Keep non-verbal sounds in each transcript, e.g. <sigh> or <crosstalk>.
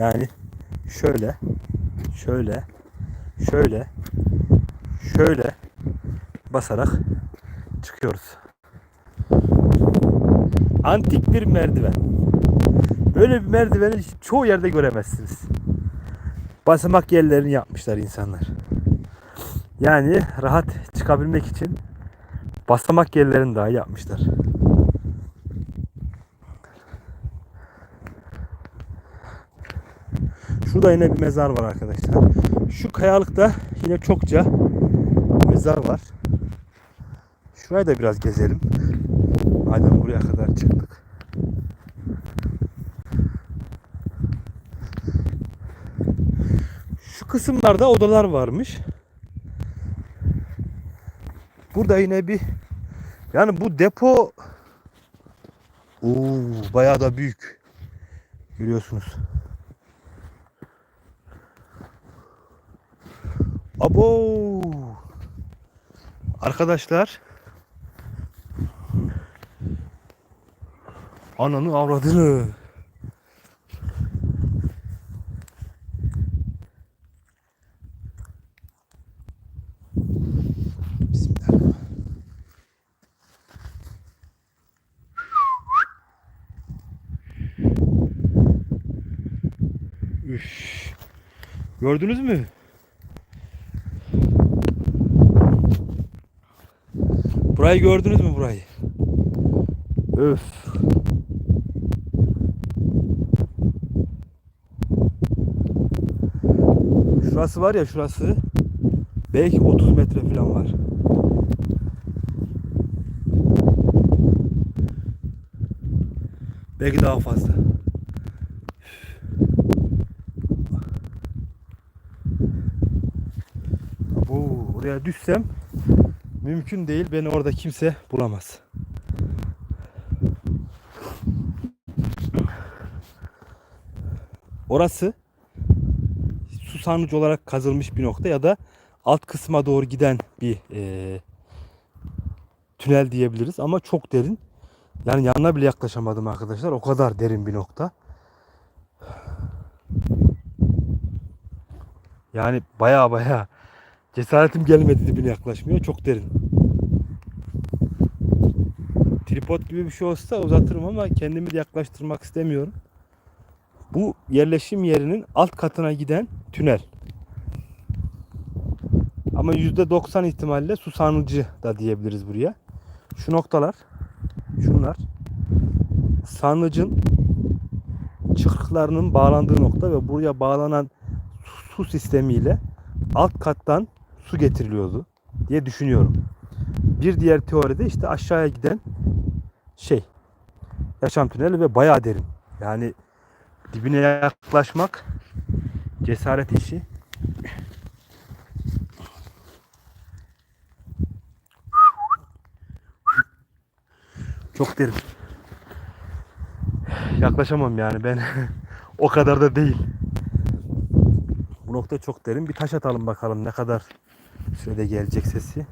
Yani şöyle, şöyle, şöyle, şöyle basarak çıkıyoruz. Antik bir merdiven. Böyle bir merdiveni çoğu yerde göremezsiniz. Basamak yerlerini yapmışlar insanlar. Yani rahat çıkabilmek için basamak yerlerini daha yapmışlar. Şurada yine bir mezar var arkadaşlar. Şu kayalıkta yine çokça mezar var. Şurayı da biraz gezelim. Madem buraya kadar çıktık. Şu kısımlarda odalar varmış. Burada yine bir yani bu depo Oo, bayağı da büyük. Görüyorsunuz. Abo! Arkadaşlar Ananı avradını. Üf. Gördünüz mü? Burayı gördünüz mü burayı? Öf. Şurası var ya şurası. Belki 30 metre falan var. Belki daha fazla. Bu oraya düşsem mümkün değil. Beni orada kimse bulamaz. Orası sarnıcı olarak kazılmış bir nokta ya da alt kısma doğru giden bir eee, tünel diyebiliriz ama çok derin. Yani yanına bile yaklaşamadım arkadaşlar. O kadar derin bir nokta. Yani baya baya cesaretim gelmedi dibine yaklaşmıyor. Çok derin. Tripod gibi bir şey olsa uzatırım ama kendimi de yaklaştırmak istemiyorum. Bu yerleşim yerinin alt katına giden tünel. Ama %90 ihtimalle su sarnıcı da diyebiliriz buraya. Şu noktalar, şunlar sarnıcın çıkıklarının bağlandığı nokta ve buraya bağlanan su sistemiyle alt kattan su getiriliyordu diye düşünüyorum. Bir diğer teoride işte aşağıya giden şey yaşam tüneli ve bayağı derin. Yani dibine yaklaşmak cesaret işi. Çok derin. Yaklaşamam yani ben <laughs> o kadar da değil. Bu nokta çok derin. Bir taş atalım bakalım ne kadar sürede gelecek sesi.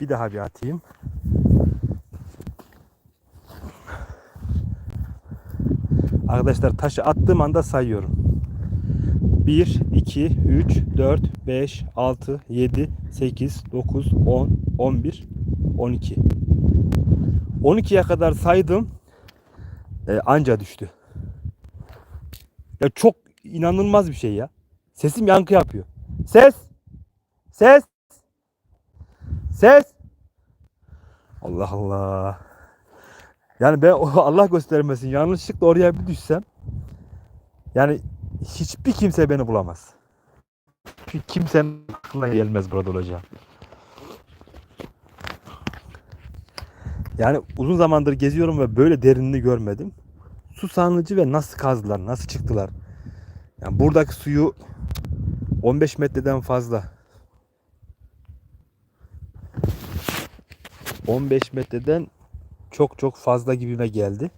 Bir daha bir atayım. Arkadaşlar taşı attığım anda sayıyorum. 1, 2, 3, 4, 5, 6, 7, 8, 9, 10, 11, 12. 12'ye kadar saydım. E, anca düştü. Ya çok inanılmaz bir şey ya. Sesim yankı yapıyor. Ses! Ses! Ses! Allah Allah. Yani ben <laughs> Allah göstermesin yanlışlıkla oraya bir düşsem yani hiçbir kimse beni bulamaz. Çünkü kimsenin aklına gelmez burada olacağım. Yani uzun zamandır geziyorum ve böyle derinliği görmedim. Su sarnıcı ve nasıl kazdılar, nasıl çıktılar. Yani buradaki suyu 15 metreden fazla 15 metreden çok çok fazla gibime geldi.